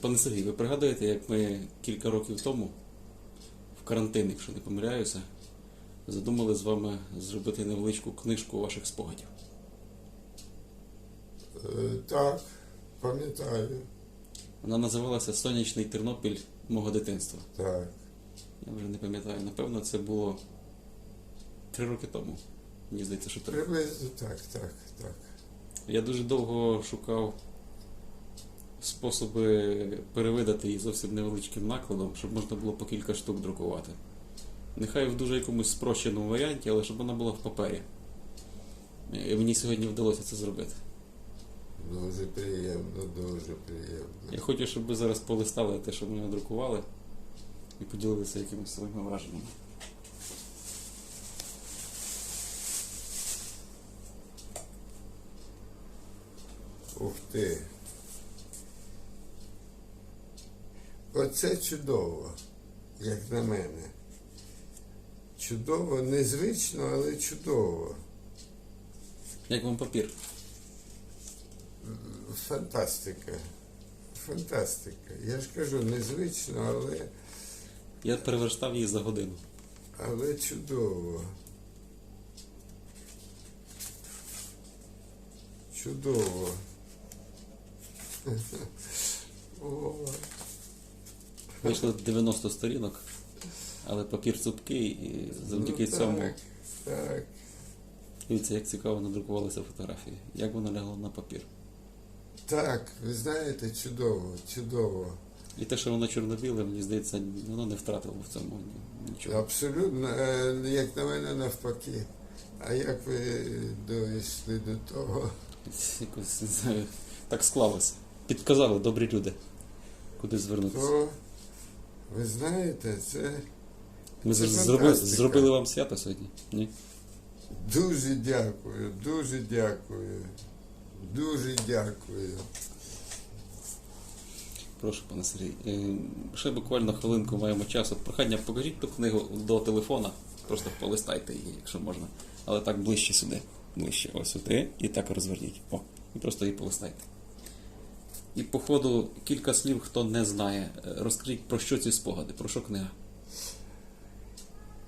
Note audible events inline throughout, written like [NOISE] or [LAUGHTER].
Пане Сергій, ви пригадуєте, як ми кілька років тому, в карантин, якщо не помиляюся, задумали з вами зробити невеличку книжку ваших спогадів. Е, Так, пам'ятаю. Вона називалася Сонячний Тернопіль мого дитинства. Так. Я вже не пам'ятаю, напевно, це було три роки тому. Мені здається, що три. Приблизно так, так, так. Я дуже довго шукав способи перевидати її зовсім невеличким накладом, щоб можна було по кілька штук друкувати. Нехай в дуже якомусь спрощеному варіанті, але щоб вона була в папері. І мені сьогодні вдалося це зробити. Дуже приємно, дуже приємно. Я хочу, щоб ви зараз полистали те, що ми надрукували, і поділилися якимись своїми враженнями. Ух ти. Оце чудово, як на мене. Чудово, незвично, але чудово. Як вам папір? Фантастика. Фантастика. Я ж кажу, незвично, але, Я переверстав її за годину. але чудово. Чудово. [LAUGHS] О, Вийшло 90 сторінок, але папір цупкий, і завдяки ну, цьому. Так. Дивіться, як цікаво надрукувалися фотографії. Як воно лягло на папір. Так, ви знаєте, чудово, чудово. І те, що воно чорно-біле, мені здається, воно не втратило в цьому нічого. Абсолютно, е, як на мене, навпаки. А як ви дійшли до того? Якось не знаю, так склалося. Підказали добрі люди, куди звернутися. То, ви знаєте, це Ми це зробили, фантастика. зробили вам свято сьогодні. Ні? дуже дякую, дуже дякую. Дуже дякую. Прошу, пане Сергій. Е, Ще буквально хвилинку маємо часу. Прохання, покажіть ту книгу до телефона. Просто полистайте її, якщо можна. Але так ближче сюди. Ближче. Ось сюди. І так розверніть. О, і просто її полистайте. І по ходу кілька слів, хто не знає. Е, Розкажіть про що ці спогади, про що книга.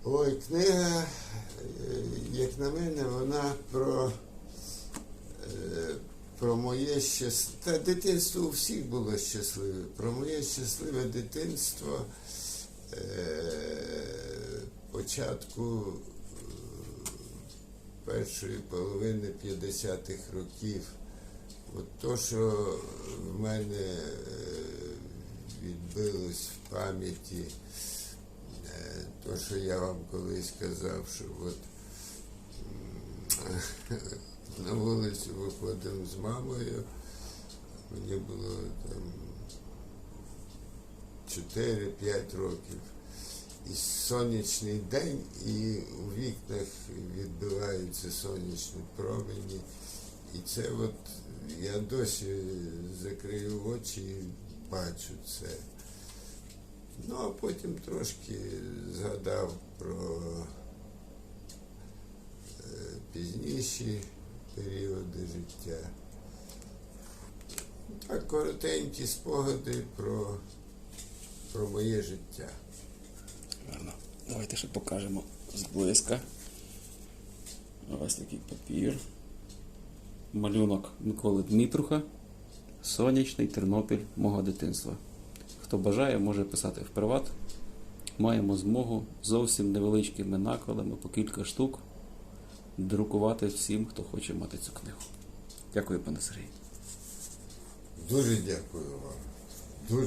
Ой, книга, е, як на мене, вона про, е, про моє щасливе. Та дитинство у всіх було щасливе. Про моє щасливе дитинство початку першої половини 50-х років. От то, що в мене е, відбилось в пам'яті. Е, То, що я вам колись казав, що от [LAUGHS] на вулицю виходив з мамою, мені було там 4-5 років. І сонячний день, і у вікнах відбиваються сонячні промені. І це от я досі закрию очі і бачу це. Ну, а потім трошки згадав про е, пізніші періоди життя. Так, коротенькі спогади про, про моє життя. Гарно. Давайте ще покажемо зблизька. Ось такий папір. Малюнок Миколи Дмитруха. Сонячний Тернопіль мого дитинства. Хто бажає, може писати в приват. Маємо змогу зовсім невеличкими накладами по кілька штук друкувати всім, хто хоче мати цю книгу. Дякую, пане Сергій. Дуже дякую вам. Дуже.